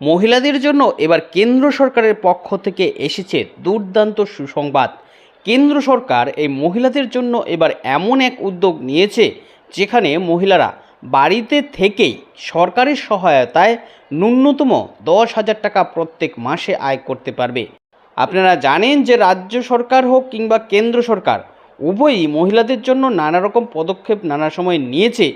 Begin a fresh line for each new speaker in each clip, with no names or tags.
মহিলাদের জন্য এবার কেন্দ্র সরকারের পক্ষ থেকে এসেছে দুর্দান্ত সুসংবাদ। কেন্দ্র সরকার এই মহিলাদের জন্য এবার এমন এক উদ্যোগ নিয়েছে যেখানে মহিলারা বাড়িতে থেকেই সরকারের সহায়তায় ন্যূনতম দশ হাজার টাকা প্রত্যেক মাসে আয় করতে পারবে। আপনারা জানেন যে রাজ্য সরকার হোক কিংবা কেন্দ্র সরকার, উভয়ই মহিলাদের জন্য নানা রকম পদক্ষেপ নানা সময় নিয়েছে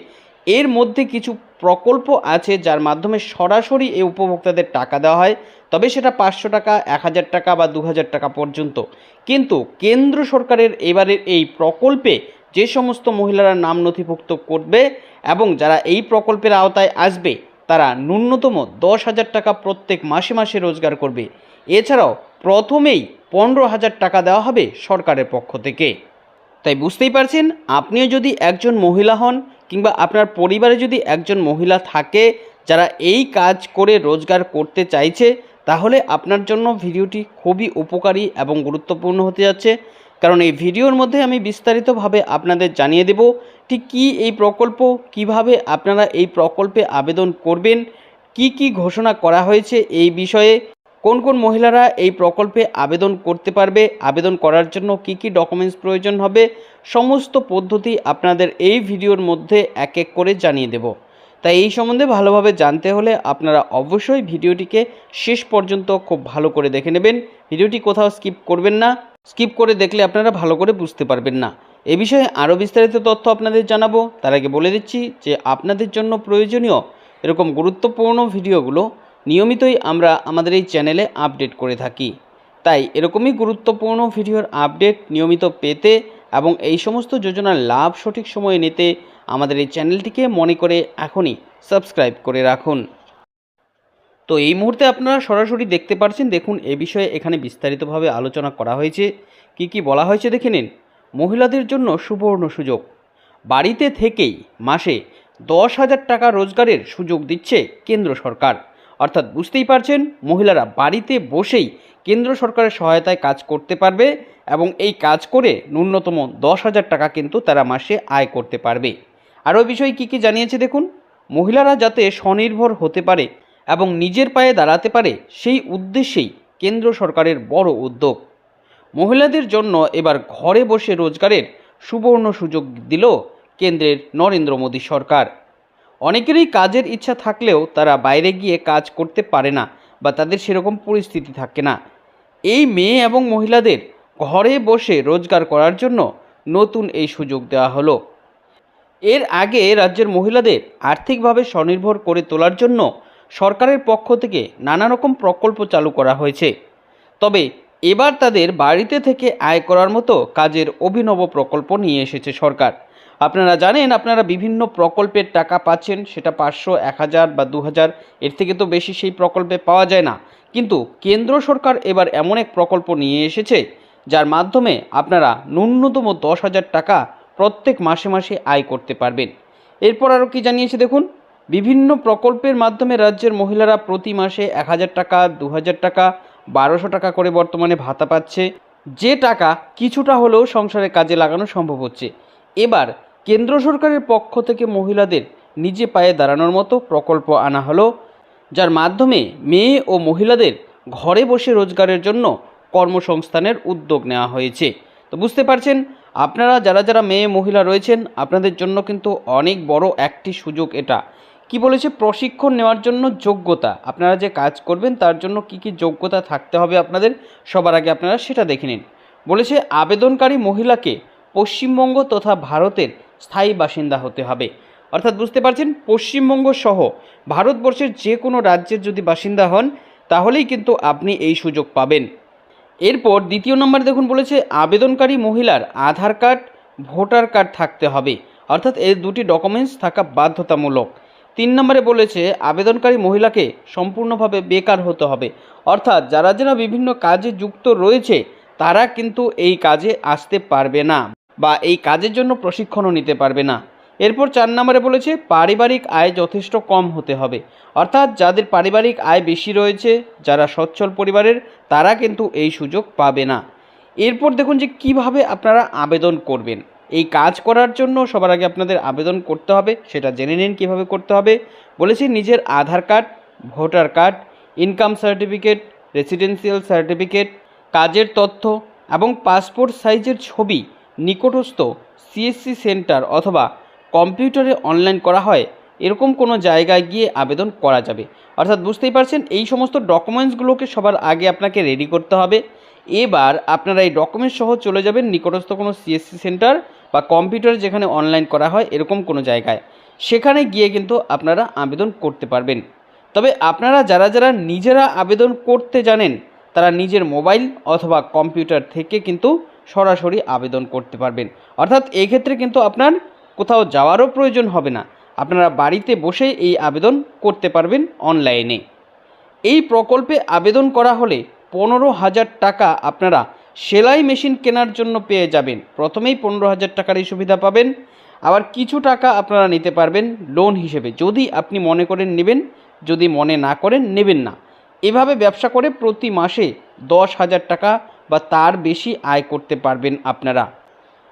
এর মধ্যে কিছু প্রকল্প আছে যার মাধ্যমে সরাসরি এই উপভোক্তাদের টাকা দেওয়া হয়, তবে সেটা পাঁচশো টাকা, এক হাজার টাকা বা দু হাজার টাকা পর্যন্ত। কিন্তু কেন্দ্র সরকারের এবারের এই প্রকল্পে যে সমস্ত মহিলারা নাম নথিভুক্ত করবে এবং যারা এই প্রকল্পের আওতায় আসবে, তারা ন্যূনতম দশ হাজার টাকা প্রত্যেক মাসে মাসে রোজগার করবে। এছাড়াও প্রথমেই পনেরো হাজার টাকা দেওয়া হবে সরকারের পক্ষ থেকে। তাই বুঝতেই পারছেন, আপনিও যদি একজন মহিলা হন কিংবা আপনার পরিবারে যদি একজন মহিলা থাকে যারা এই কাজ করে রোজগার করতে চাইছে, তাহলে আপনার জন্য ভিডিওটি খুবই উপকারী এবং গুরুত্বপূর্ণ হতে যাচ্ছে। কারণ এই ভিডিওর মধ্যে আমি বিস্তারিতভাবে আপনাদের জানিয়ে দেব ঠিক কী এই প্রকল্প, কীভাবে আপনারা এই প্রকল্পে আবেদন করবেন, কি কি ঘোষণা করা হয়েছে এই বিষয়ে। কোন কোন মহিলারা এই প্রকল্পে আবেদন করতে পারবে, আবেদন করার জন্য কি কি ডকুমেন্টস প্রয়োজন হবে, সমস্ত পদ্ধতি আপনাদের এই ভিডিওর মধ্যে এক এক করে জানিয়ে দেব। তাই এই সম্বন্ধে ভালোভাবে জানতে হলে আপনারা অবশ্যই ভিডিওটিকে শেষ পর্যন্ত খুব ভালো করে দেখে নেবেন। ভিডিওটি কোথাও স্কিপ করবেন না। স্কিপ করে দেখলে আপনারা ভালো করে বুঝতে পারবেন না। এ বিষয়ে আরও বিস্তারিত তথ্য আপনাদের জানাব। তার আগে বলে দিচ্ছি যে আপনাদের জন্য প্রয়োজনীয় এরকম গুরুত্বপূর্ণ ভিডিওগুলো নিয়মিতই আমরা আমাদের এই চ্যানেলে আপডেট করে থাকি। তাই এরকমই গুরুত্বপূর্ণ ভিডিওর আপডেট নিয়মিত পেতে এবং এই সমস্ত যোজনার লাভ সঠিক সময়ে নিতে আমাদের এই চ্যানেলটিকে মনে করে এখনই সাবস্ক্রাইব করে রাখুন। তো এই মুহূর্তে আপনারা সরাসরি দেখতে পাচ্ছেন দেখুন এ বিষয়ে এখানে বিস্তারিতভাবে আলোচনা করা হয়েছে। কি কি বলা হয়েছে দেখে নিন। মহিলাদের জন্য সুবর্ণ সুযোগ। বাড়িতে থেকেই মাসে দশ হাজার টাকা রোজগারের সুযোগ দিচ্ছে কেন্দ্র সরকার। অর্থাৎ বুঝতেই পারছেন, মহিলারা বাড়িতে বসেই কেন্দ্র সরকারের সহায়তায় কাজ করতে পারবে এবং এই কাজ করে ন্যূনতম দশ হাজার টাকা কিন্তু তারা মাসে আয় করতে পারবে। আরও বিষয় কী কী জানিয়েছে দেখুন? মহিলারা যাতে স্বনির্ভর হতে পারে এবং নিজের পায়ে দাঁড়াতে পারে, সেই উদ্দেশ্যেই কেন্দ্র সরকারের বড় উদ্যোগ। মহিলাদের জন্য এবার ঘরে বসে রোজগারের সুবর্ণ সুযোগ দিল কেন্দ্রের নরেন্দ্র মোদী সরকার। অনেকেরই কাজের ইচ্ছা থাকলেও তারা বাইরে গিয়ে কাজ করতে পারে না বা তাদের সেরকম পরিস্থিতি থাকে না। এই মেয়ে এবং মহিলাদের ঘরে বসে রোজগার করার জন্য নতুন এই সুযোগ দেওয়া হলো। এর আগে রাজ্যের মহিলাদের আর্থিকভাবে স্বনির্ভর করে তোলার জন্য সরকারের পক্ষ থেকে নানা রকম প্রকল্প চালু করা হয়েছে। তবে এবার তাদের বাড়িতে থেকে আয় করার মতো কাজের অভিনব প্রকল্প নিয়ে এসেছে সরকার। আপনারা জানেন, আপনারা বিভিন্ন প্রকল্পের টাকা পাচ্ছেন, সেটা পাঁচশো, এক হাজার বা দু হাজার, এর থেকে তো বেশি সেই প্রকল্পে পাওয়া যায় না। কিন্তু কেন্দ্র সরকার এবার এমন এক প্রকল্প নিয়ে এসেছে, যার মাধ্যমে আপনারা ন্যূনতম দশ হাজার টাকা প্রত্যেক মাসে মাসে আয় করতে পারবেন। এরপর আরও কি জানিয়েছে দেখুন, বিভিন্ন প্রকল্পের মাধ্যমে রাজ্যের মহিলারা প্রতি মাসে এক হাজার টাকা, দু হাজার টাকা, বারোশো টাকা করে বর্তমানে ভাতা পাচ্ছে। যে টাকা কিছুটা হলেও সংসারে কাজে লাগানো সম্ভব হচ্ছে। এবার কেন্দ্র সরকারের পক্ষ থেকে মহিলাদের নিজে পায়ে দাঁড়ানোর মতো প্রকল্প আনা হলো, যার মাধ্যমে মেয়ে ও মহিলাদের ঘরে বসে রোজগারের জন্য কর্মসংস্থানের উদ্যোগ নেওয়া হয়েছে। তো বুঝতে পারছেন, আপনারা যারা যারা মেয়ে মহিলা রয়েছেন, আপনাদের জন্য কিন্তু অনেক বড় একটি সুযোগ এটা। কি বলেছে? প্রশিক্ষণ নেওয়ার জন্য যোগ্যতা। আপনারা যে কাজ করবেন, তার জন্য কি কি যোগ্যতা থাকতে হবে আপনাদের, সবার আগে আপনারা সেটা দেখে নিন। বলেছে, আবেদনকারী মহিলাকে পশ্চিমবঙ্গ তথা ভারতের স্থায়ী বাসিন্দা হতে হবে। অর্থাৎ বুঝতে পারছেন, পশ্চিমবঙ্গ সহ ভারতবর্ষের যে কোনো রাজ্যের যদি বাসিন্দা হন, তাহলেই কিন্তু আপনি এই সুযোগ পাবেন। এরপর দ্বিতীয় নম্বরে দেখুন বলেছে, আবেদনকারী মহিলার আধার কার্ড, ভোটার কার্ড থাকতে হবে। অর্থাৎ এই দুটি ডকুমেন্টস থাকা বাধ্যতামূলক। তিন নম্বরে বলেছে, আবেদনকারী মহিলাকে সম্পূর্ণভাবে বেকার হতে হবে। অর্থাৎ যারা যারা বিভিন্ন কাজে যুক্ত রয়েছে, তারা কিন্তু এই কাজে আসতে পারবে না। বা এই কাজের জন্য প্রশিক্ষণও নিতে পারবে না। এরপর চার নম্বরে বলেছে, পারিবারিক আয় যথেষ্ট কম হতে হবে। অর্থাৎ যাদের পারিবারিক আয় বেশি রয়েছে, যারা সচ্ছল পরিবারের, তারা কিন্তু এই সুযোগ পাবে না। এরপর দেখুন যে কীভাবে আপনারা আবেদন করবেন। এই কাজ করার জন্য সবার আগে আপনাদের আবেদন করতে হবে, সেটা জেনে নিন কীভাবে করতে হবে। বলেছি, নিজের Aadhaar card, voter card, income certificate, residential certificate, কাজের তথ্য এবং পাসপোর্ট সাইজের ছবি নিকটস্থ সিএসসি সেন্টার অথবা কম্পিউটারে অনলাইন করা হয়, এরকম কোনো জায়গায় গিয়ে আবেদন করা যাবে। অর্থাৎ বুঝতেই পারছেন, এই সমস্ত ডকুমেন্টসগুলোকে সবার আগে আপনাকে রেডি করতে হবে। এবার আপনারা এই ডকুমেন্টস সহ চলে যাবেন নিকটস্থ কোনো সিএসসি সেন্টার বা কম্পিউটার যেখানে অনলাইন করা হয়, এরকম কোনো জায়গায়। সেখানে গিয়ে কিন্তু আপনারা আবেদন করতে পারবেন। তবে আপনারা যারা যারা নিজেরা আবেদন করতে জানেন, তারা নিজের মোবাইল অথবা কম্পিউটার থেকে কিন্তু সরাসরি আবেদন করতে পারবেন। অর্থাৎ এক্ষেত্রে কিন্তু আপনার কোথাও যাওয়ারও প্রয়োজন হবে না। আপনারা বাড়িতে বসে এই আবেদন করতে পারবেন অনলাইনে। এই প্রকল্পে আবেদন করা হলে পনেরো হাজার টাকা আপনারা সেলাই মেশিন কেনার জন্য পেয়ে যাবেন। প্রথমেই পনেরো হাজার টাকার এই সুবিধা পাবেন। আবার কিছু টাকা আপনারা নিতে পারবেন লোন হিসেবে। যদি আপনি মনে করেন নেবেন, যদি মনে না করেন নেবেন না। এভাবে ব্যবসা করে প্রতি মাসে দশ হাজার টাকা বা তার বেশি আয় করতে পারবেন আপনারা।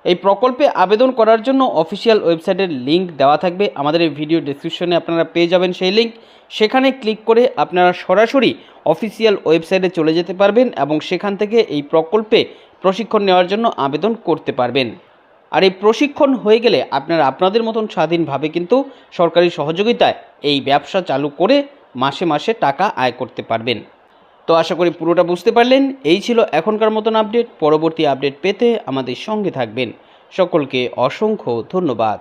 এই প্রকল্পে আবেদন করার জন্য অফিসিয়াল ওয়েবসাইটের লিংক দেওয়া থাকবে। আমাদের এই ভিডিও ডেসক্রিপশনে আপনারা পেয়ে যাবেন সেই লিংক। সেখানে ক্লিক করে আপনারা সরাসরি অফিসিয়াল ওয়েবসাইটে চলে যেতে পারবেন এবং সেখান থেকে এই প্রকল্পে প্রশিক্ষণ নেওয়ার জন্য আবেদন করতে পারবেন। আর এই প্রশিক্ষণ হয়ে গেলে আপনারা আপনাদের মতন স্বাধীনভাবে কিন্তু সরকারি সহযোগিতায় এই ব্যবসা চালু করে মাসে মাসে টাকা আয় করতে পারবেন। তো আশা করি পুরোটা বুঝতে পারলেন। এই ছিল এখনকার মতন আপডেট। পরবর্তী আপডেট পেতে আমাদের সঙ্গে থাকবেন। সকলকে অসংখ্য ধন্যবাদ।